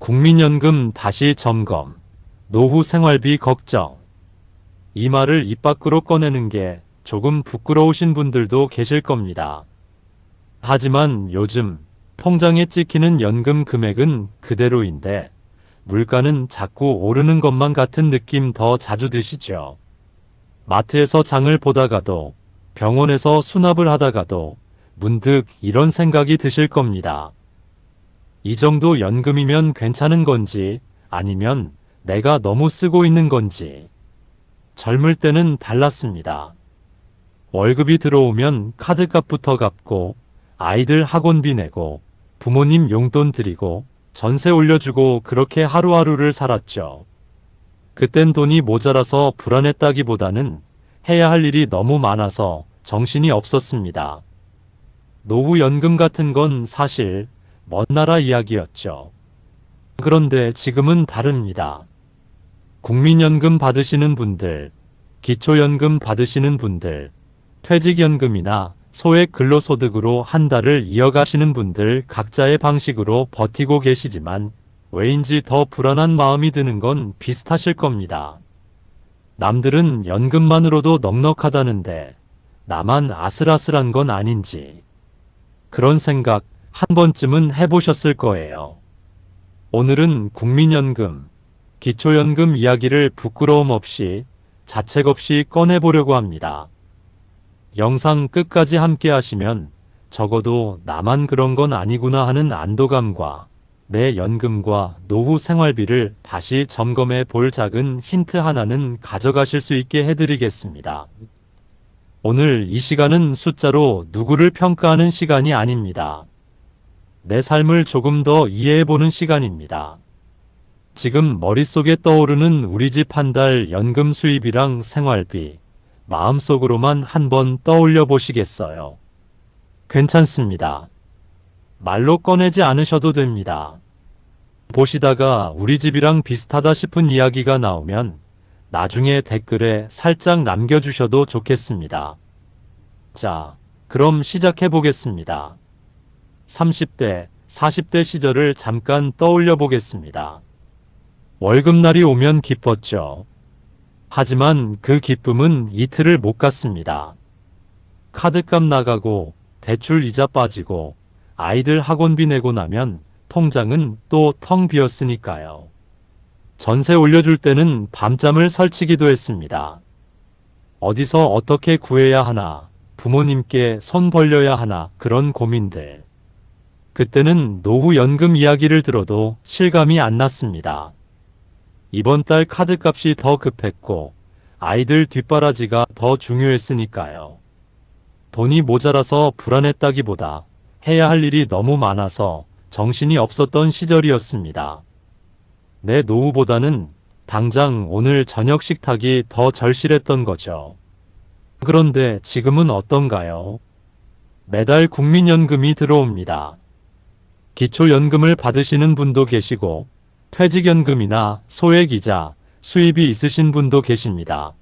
국민연금 다시 점검, 노후 생활비 걱정. 이 말을 입 밖으로 꺼내는 게 조금 부끄러우신 분들도 계실 겁니다. 하지만 요즘 통장에 찍히는 연금 금액은 그대로인데 물가는 자꾸 오르는 것만 같은 느낌 더 자주 드시죠. 마트에서 장을 보다가도 병원에서 수납을 하다가도 문득 이런 생각이 드실 겁니다. 이 정도 연금이면 괜찮은 건지 아니면 내가 너무 쓰고 있는 건지. 젊을 때는 달랐습니다. 월급이 들어오면 카드값부터 갚고 아이들 학원비 내고 부모님 용돈 드리고 전세 올려주고 그렇게 하루하루를 살았죠. 그땐 돈이 모자라서 불안했다기보다는 해야 할 일이 너무 많아서 정신이 없었습니다. 노후연금 같은 건 사실 먼 나라 이야기였죠. 그런데 지금은 다릅니다. 국민연금 받으시는 분들, 기초연금 받으시는 분들, 퇴직연금이나 소액 근로소득으로 한 달을 이어가시는 분들 각자의 방식으로 버티고 계시지만 왜인지 더 불안한 마음이 드는 건 비슷하실 겁니다. 남들은 연금만으로도 넉넉하다는데 나만 아슬아슬한 건 아닌지 그런 생각 한 번쯤은 해보셨을 거예요. 오늘은 국민연금, 기초연금 이야기를 부끄러움 없이 자책 없이 꺼내보려고 합니다. 영상 끝까지 함께 하시면 적어도 나만 그런 건 아니구나 하는 안도감과 내 연금과 노후 생활비를 다시 점검해 볼 작은 힌트 하나는 가져가실 수 있게 해드리겠습니다. 오늘 이 시간은 숫자로 누구를 평가하는 시간이 아닙니다. 내 삶을 조금 더 이해해보는 시간입니다. 지금 머릿속에 떠오르는 우리 집 한 달 연금 수입이랑 생활비, 마음속으로만 한번 떠올려 보시겠어요? 괜찮습니다. 말로 꺼내지 않으셔도 됩니다. 보시다가 우리 집이랑 비슷하다 싶은 이야기가 나오면 나중에 댓글에 살짝 남겨주셔도 좋겠습니다. 자, 그럼 시작해 보겠습니다. 30대, 40대 시절을 잠깐 떠올려 보겠습니다. 월급날이 오면 기뻤죠. 하지만 그 기쁨은 이틀을 못 갔습니다. 카드값 나가고 대출 이자 빠지고 아이들 학원비 내고 나면 통장은 또 텅 비었으니까요. 전세 올려줄 때는 밤잠을 설치기도 했습니다. 어디서 어떻게 구해야 하나, 부모님께 손 벌려야 하나 그런 고민들. 그때는 노후연금 이야기를 들어도 실감이 안 났습니다. 이번 달 카드값이 더 급했고 아이들 뒷바라지가 더 중요했으니까요. 돈이 모자라서 불안했다기보다 해야 할 일이 너무 많아서 정신이 없었던 시절이었습니다. 내 노후보다는 당장 오늘 저녁 식탁이 더 절실했던 거죠. 그런데 지금은 어떤가요? 매달 국민연금이 들어옵니다. 기초연금을 받으시는 분도 계시고 퇴직연금이나 소액이자 수입이 있으신 분도 계십니다.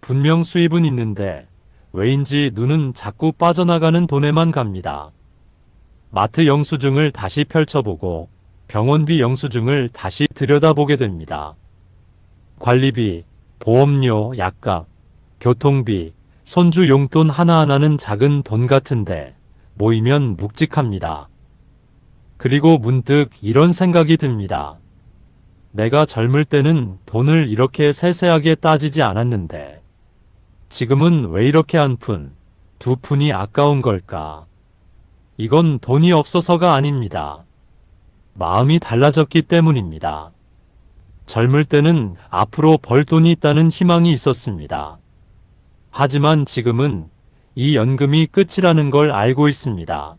분명 수입은 있는데 왜인지 눈은 자꾸 빠져나가는 돈에만 갑니다. 마트 영수증을 다시 펼쳐보고 병원비 영수증을 다시 들여다보게 됩니다. 관리비, 보험료, 약값, 교통비, 손주 용돈 하나하나는 작은 돈 같은데 모이면 묵직합니다. 그리고 문득 이런 생각이 듭니다. 내가 젊을 때는 돈을 이렇게 세세하게 따지지 않았는데 지금은 왜 이렇게 한 푼, 두 푼이 아까운 걸까? 이건 돈이 없어서가 아닙니다. 마음이 달라졌기 때문입니다. 젊을 때는 앞으로 벌 돈이 있다는 희망이 있었습니다. 하지만 지금은 이 연금이 끝이라는 걸 알고 있습니다.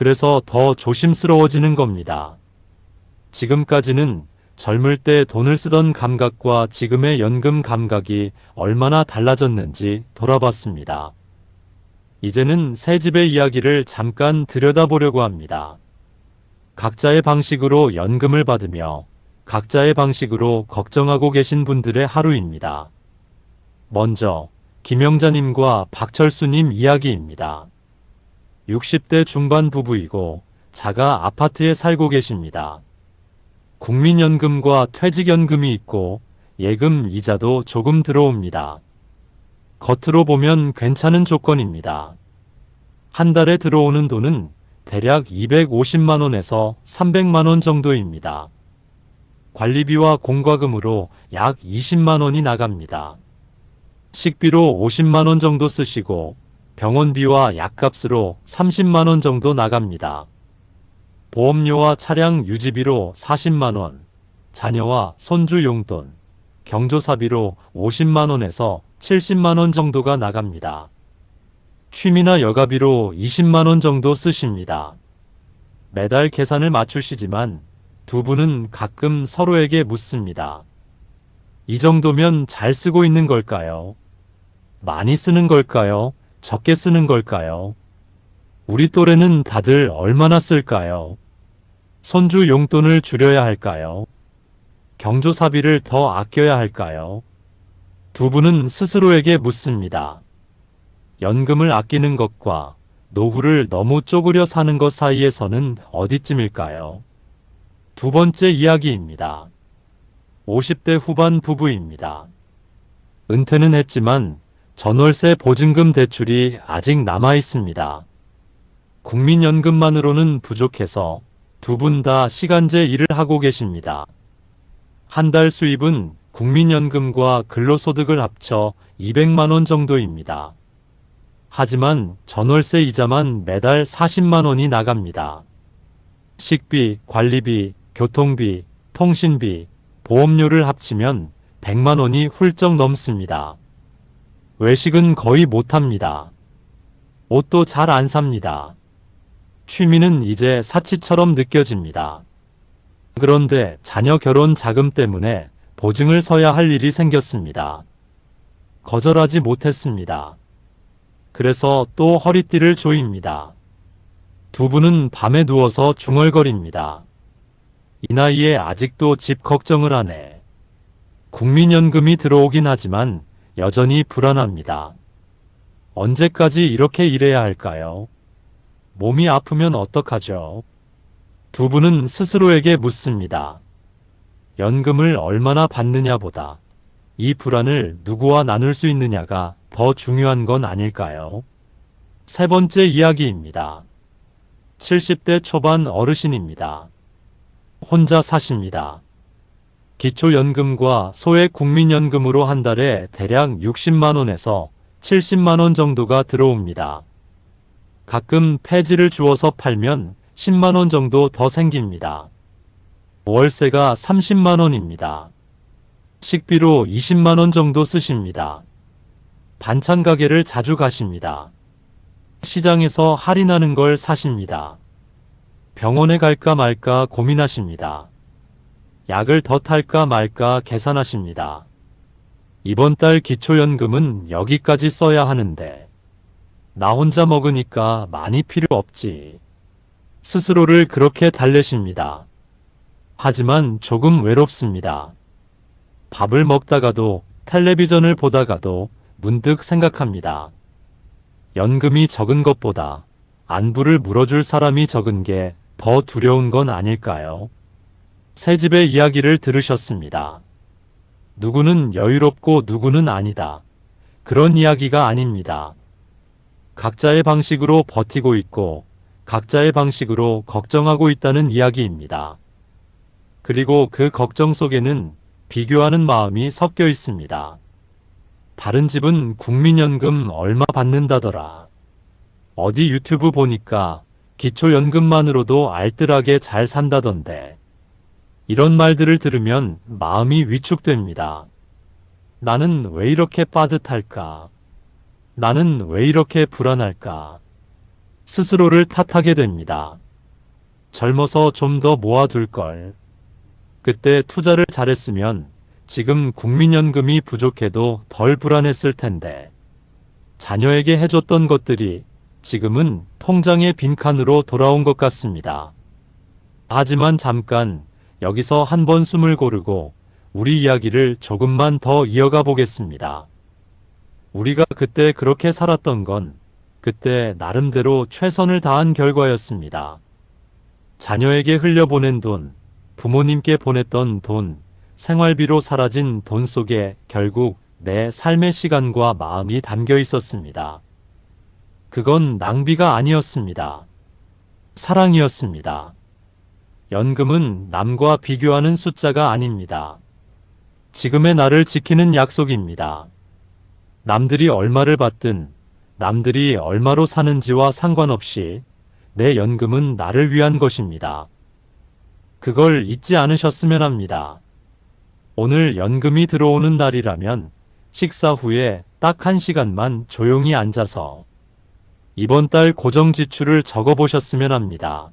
그래서 더 조심스러워지는 겁니다. 지금까지는 젊을 때 돈을 쓰던 감각과 지금의 연금 감각이 얼마나 달라졌는지 돌아봤습니다. 이제는 새 집의 이야기를 잠깐 들여다보려고 합니다. 각자의 방식으로 연금을 받으며 각자의 방식으로 걱정하고 계신 분들의 하루입니다. 먼저 김영자님과 박철수님 이야기입니다. 60대 중반 부부이고 자가 아파트에 살고 계십니다. 국민연금과 퇴직연금이 있고 예금 이자도 조금 들어옵니다. 겉으로 보면 괜찮은 조건입니다. 한 달에 들어오는 돈은 대략 250만원에서 300만원 정도입니다. 관리비와 공과금으로 약 20만원이 나갑니다. 식비로 50만원 정도 쓰시고 병원비와 약값으로 30만원 정도 나갑니다. 보험료와 차량 유지비로 40만원, 자녀와 손주 용돈, 경조사비로 50만원에서 70만원 정도가 나갑니다. 취미나 여가비로 20만원 정도 쓰십니다. 매달 계산을 맞추시지만 두 분은 가끔 서로에게 묻습니다. 이 정도면 잘 쓰고 있는 걸까요? 많이 쓰는 걸까요? 적게 쓰는 걸까요? 우리 또래는 다들 얼마나 쓸까요? 손주 용돈을 줄여야 할까요? 경조사비를 더 아껴야 할까요? 두 분은 스스로에게 묻습니다. 연금을 아끼는 것과 노후를 너무 쪼그려 사는 것 사이에서는 어디쯤일까요? 두 번째 이야기입니다. 50대 후반 부부입니다. 은퇴는 했지만 전월세 보증금 대출이 아직 남아 있습니다. 국민연금만으로는 부족해서 두 분 다 시간제 일을 하고 계십니다. 한 달 수입은 국민연금과 근로소득을 합쳐 200만원 정도입니다. 하지만 전월세 이자만 매달 40만원이 나갑니다. 식비, 관리비, 교통비, 통신비, 보험료를 합치면 100만원이 훌쩍 넘습니다. 외식은 거의 못합니다. 옷도 잘 안 삽니다. 취미는 이제 사치처럼 느껴집니다. 그런데 자녀 결혼 자금 때문에 보증을 서야 할 일이 생겼습니다. 거절하지 못했습니다. 그래서 또 허리띠를 조입니다. 두 분은 밤에 누워서 중얼거립니다. 이 나이에 아직도 집 걱정을 하네. 국민연금이 들어오긴 하지만 여전히 불안합니다. 언제까지 이렇게 일해야 할까요? 몸이 아프면 어떡하죠? 두 분은 스스로에게 묻습니다. 연금을 얼마나 받느냐 보다 이 불안을 누구와 나눌 수 있느냐가 더 중요한 건 아닐까요? 세 번째 이야기입니다. 70대 초반 어르신입니다. 혼자 사십니다. 기초연금과 소액 국민연금으로 한 달에 대략 60만원에서 70만원 정도가 들어옵니다. 가끔 폐지를 주어서 팔면 10만원 정도 더 생깁니다. 월세가 30만원입니다. 식비로 20만원 정도 쓰십니다. 반찬 가게를 자주 가십니다. 시장에서 할인하는 걸 사십니다. 병원에 갈까 말까 고민하십니다. 약을 더 탈까 말까 계산하십니다. 이번 달 기초연금은 여기까지 써야 하는데, 나 혼자 먹으니까 많이 필요 없지. 스스로를 그렇게 달래십니다. 하지만 조금 외롭습니다. 밥을 먹다가도 텔레비전을 보다가도 문득 생각합니다. 연금이 적은 것보다 안부를 물어줄 사람이 적은 게 더 두려운 건 아닐까요? 새 집의 이야기를 들으셨습니다. 누구는 여유롭고 누구는 아니다. 그런 이야기가 아닙니다. 각자의 방식으로 버티고 있고 각자의 방식으로 걱정하고 있다는 이야기입니다. 그리고 그 걱정 속에는 비교하는 마음이 섞여 있습니다. 다른 집은 국민연금 얼마 받는다더라. 어디 유튜브 보니까 기초연금만으로도 알뜰하게 잘 산다던데. 이런 말들을 들으면 마음이 위축됩니다. 나는 왜 이렇게 빠듯할까? 나는 왜 이렇게 불안할까? 스스로를 탓하게 됩니다. 젊어서 좀 더 모아둘 걸. 그때 투자를 잘했으면 지금 국민연금이 부족해도 덜 불안했을 텐데. 자녀에게 해줬던 것들이 지금은 통장의 빈칸으로 돌아온 것 같습니다. 하지만 잠깐 여기서 한 번 숨을 고르고 우리 이야기를 조금만 더 이어가 보겠습니다. 우리가 그때 그렇게 살았던 건 그때 나름대로 최선을 다한 결과였습니다. 자녀에게 흘려보낸 돈, 부모님께 보냈던 돈, 생활비로 사라진 돈 속에 결국 내 삶의 시간과 마음이 담겨 있었습니다. 그건 낭비가 아니었습니다. 사랑이었습니다. 연금은 남과 비교하는 숫자가 아닙니다. 지금의 나를 지키는 약속입니다. 남들이 얼마를 받든 남들이 얼마로 사는지와 상관없이 내 연금은 나를 위한 것입니다. 그걸 잊지 않으셨으면 합니다. 오늘 연금이 들어오는 날이라면 식사 후에 딱 한 시간만 조용히 앉아서 이번 달 고정 지출을 적어 보셨으면 합니다.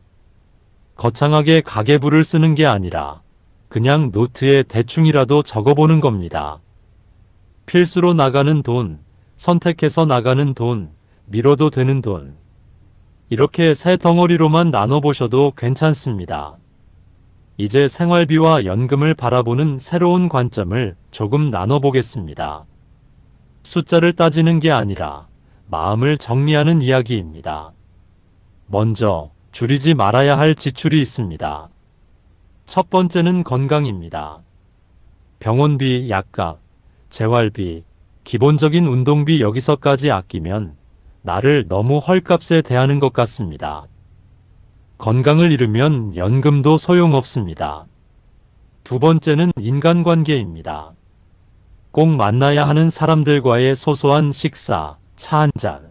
거창하게 가계부를 쓰는 게 아니라 그냥 노트에 대충이라도 적어보는 겁니다. 필수로 나가는 돈, 선택해서 나가는 돈, 미뤄도 되는 돈. 이렇게 세 덩어리로만 나눠보셔도 괜찮습니다. 이제 생활비와 연금을 바라보는 새로운 관점을 조금 나눠보겠습니다. 숫자를 따지는 게 아니라 마음을 정리하는 이야기입니다. 먼저 줄이지 말아야 할 지출이 있습니다. 첫 번째는 건강입니다. 병원비, 약값, 재활비, 기본적인 운동비 여기서까지 아끼면 나를 너무 헐값에 대하는 것 같습니다. 건강을 잃으면 연금도 소용없습니다. 두 번째는 인간관계입니다. 꼭 만나야 하는 사람들과의 소소한 식사, 차 한 잔.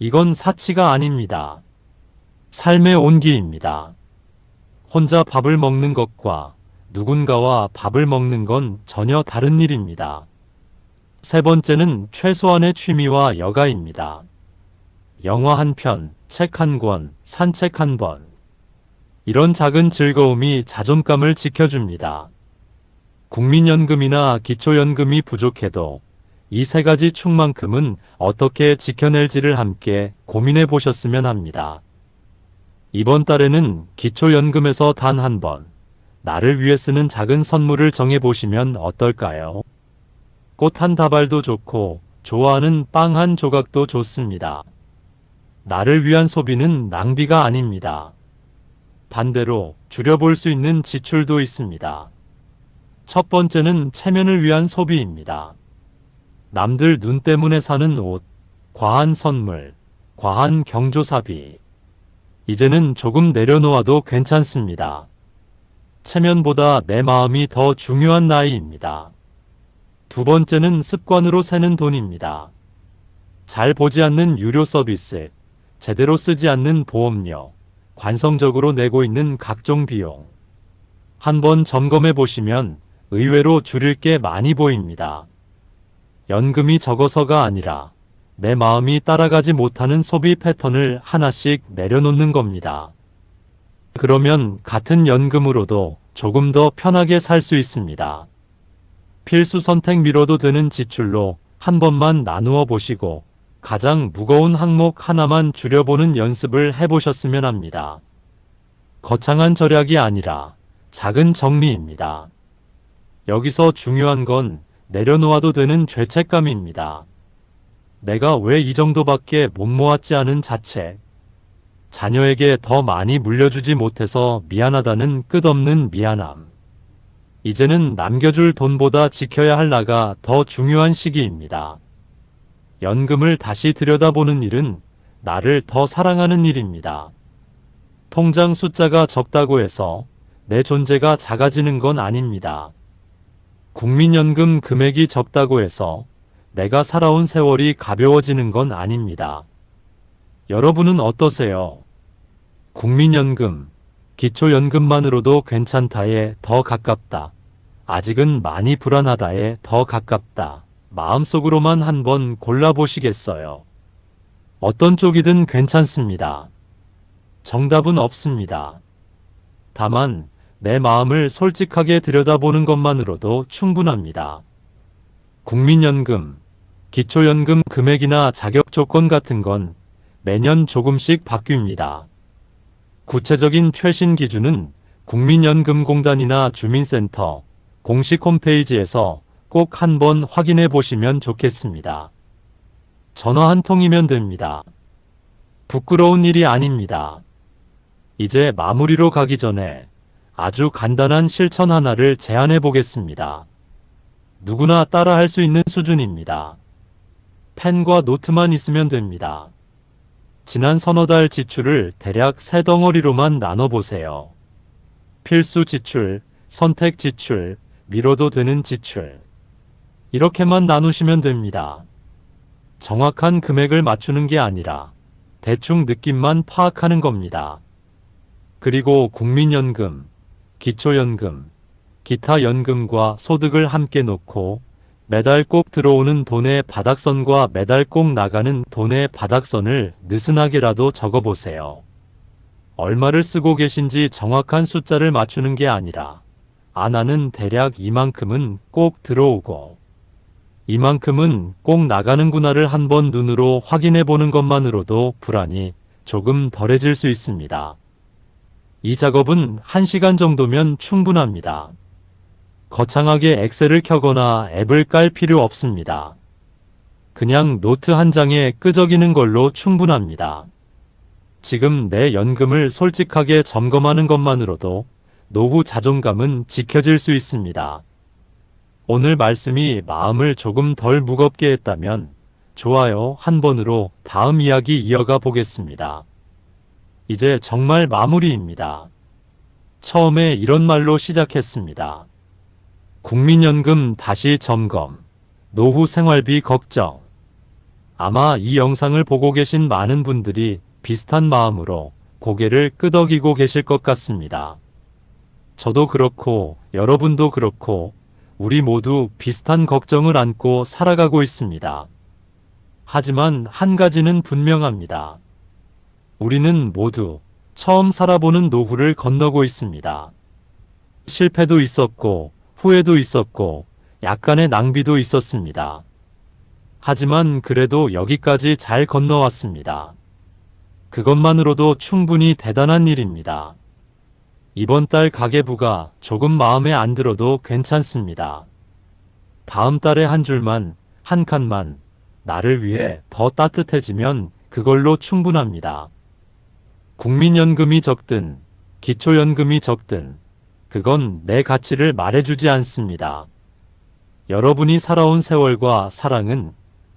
이건 사치가 아닙니다. 삶의 온기입니다. 혼자 밥을 먹는 것과 누군가와 밥을 먹는 건 전혀 다른 일입니다. 세 번째는 최소한의 취미와 여가입니다. 영화 한 편, 책 한 권, 산책 한 번. 이런 작은 즐거움이 자존감을 지켜줍니다. 국민연금이나 기초연금이 부족해도 이 세 가지 축만큼은 어떻게 지켜낼지를 함께 고민해 보셨으면 합니다. 이번 달에는 기초연금에서 단 한 번, 나를 위해 쓰는 작은 선물을 정해 보시면 어떨까요? 꽃 한 다발도 좋고, 좋아하는 빵 한 조각도 좋습니다. 나를 위한 소비는 낭비가 아닙니다. 반대로 줄여볼 수 있는 지출도 있습니다. 첫 번째는 체면을 위한 소비입니다. 남들 눈 때문에 사는 옷, 과한 선물, 과한 경조사비. 이제는 조금 내려놓아도 괜찮습니다. 체면보다 내 마음이 더 중요한 나이입니다. 두 번째는 습관으로 새는 돈입니다. 잘 보지 않는 유료 서비스, 제대로 쓰지 않는 보험료, 관성적으로 내고 있는 각종 비용. 한번 점검해 보시면 의외로 줄일 게 많이 보입니다. 연금이 적어서가 아니라 내 마음이 따라가지 못하는 소비 패턴을 하나씩 내려놓는 겁니다. 그러면 같은 연금으로도 조금 더 편하게 살 수 있습니다. 필수 선택 미뤄도 되는 지출로 한 번만 나누어 보시고 가장 무거운 항목 하나만 줄여보는 연습을 해보셨으면 합니다. 거창한 절약이 아니라 작은 정리입니다. 여기서 중요한 건 내려놓아도 되는 죄책감입니다. 내가 왜 이 정도밖에 못 모았지 않은 자책. 자녀에게 더 많이 물려주지 못해서 미안하다는 끝없는 미안함. 이제는 남겨줄 돈보다 지켜야 할 나가 더 중요한 시기입니다. 연금을 다시 들여다보는 일은 나를 더 사랑하는 일입니다. 통장 숫자가 적다고 해서 내 존재가 작아지는 건 아닙니다. 국민연금 금액이 적다고 해서 내가 살아온 세월이 가벼워지는 건 아닙니다. 여러분은 어떠세요? 국민연금, 기초연금만으로도 괜찮다에 더 가깝다. 아직은 많이 불안하다에 더 가깝다. 마음속으로만 한번 골라보시겠어요? 어떤 쪽이든 괜찮습니다. 정답은 없습니다. 다만 내 마음을 솔직하게 들여다보는 것만으로도 충분합니다. 국민연금, 기초연금 금액이나 자격 조건 같은 건 매년 조금씩 바뀝니다. 구체적인 최신 기준은 국민연금공단이나 주민센터 공식 홈페이지에서 꼭 한번 확인해 보시면 좋겠습니다. 전화 한 통이면 됩니다. 부끄러운 일이 아닙니다. 이제 마무리로 가기 전에 아주 간단한 실천 하나를 제안해 보겠습니다. 누구나 따라 할 수 있는 수준입니다. 펜과 노트만 있으면 됩니다. 지난 서너 달 지출을 대략 세 덩어리로만 나눠보세요. 필수 지출, 선택 지출, 미뤄도 되는 지출. 이렇게만 나누시면 됩니다. 정확한 금액을 맞추는 게 아니라 대충 느낌만 파악하는 겁니다. 그리고 국민연금, 기초연금, 기타 연금과 소득을 함께 놓고 매달 꼭 들어오는 돈의 바닥선과 매달 꼭 나가는 돈의 바닥선을 느슨하게라도 적어보세요. 얼마를 쓰고 계신지 정확한 숫자를 맞추는 게 아니라 아나는 대략 이만큼은 꼭 들어오고 이만큼은 꼭 나가는구나를 한번 눈으로 확인해 보는 것만으로도 불안이 조금 덜해질 수 있습니다. 이 작업은 1시간 정도면 충분합니다. 거창하게 엑셀을 켜거나 앱을 깔 필요 없습니다. 그냥 노트 한 장에 끄적이는 걸로 충분합니다. 지금 내 연금을 솔직하게 점검하는 것만으로도 노후 자존감은 지켜질 수 있습니다. 오늘 말씀이 마음을 조금 덜 무겁게 했다면 좋아요 한 번으로 다음 이야기 이어가 보겠습니다. 이제 정말 마무리입니다. 처음에 이런 말로 시작했습니다. 국민연금 다시 점검, 노후 생활비 걱정. 아마 이 영상을 보고 계신 많은 분들이 비슷한 마음으로 고개를 끄덕이고 계실 것 같습니다. 저도 그렇고 여러분도 그렇고 우리 모두 비슷한 걱정을 안고 살아가고 있습니다. 하지만 한 가지는 분명합니다. 우리는 모두 처음 살아보는 노후를 건너고 있습니다. 실패도 있었고, 후회도 있었고, 약간의 낭비도 있었습니다. 하지만 그래도 여기까지 잘 건너왔습니다. 그것만으로도 충분히 대단한 일입니다. 이번 달 가계부가 조금 마음에 안 들어도 괜찮습니다. 다음 달에 한 줄만, 한 칸만, 나를 위해 더 따뜻해지면 그걸로 충분합니다. 국민연금이 적든, 기초연금이 적든, 그건 내 가치를 말해주지 않습니다. 여러분이 살아온 세월과 사랑은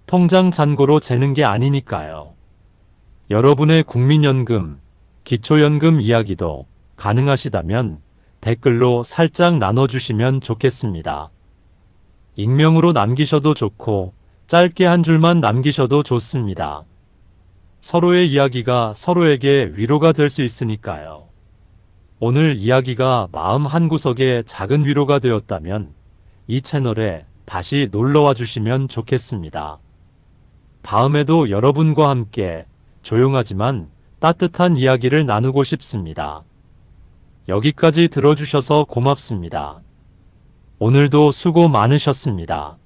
통장 잔고로 재는 게 아니니까요. 여러분의 국민연금, 기초연금 이야기도 가능하시다면 댓글로 살짝 나눠주시면 좋겠습니다. 익명으로 남기셔도 좋고 짧게 한 줄만 남기셔도 좋습니다. 서로의 이야기가 서로에게 위로가 될 수 있으니까요. 오늘 이야기가 마음 한구석에 작은 위로가 되었다면 이 채널에 다시 놀러와 주시면 좋겠습니다. 다음에도 여러분과 함께 조용하지만 따뜻한 이야기를 나누고 싶습니다. 여기까지 들어주셔서 고맙습니다. 오늘도 수고 많으셨습니다.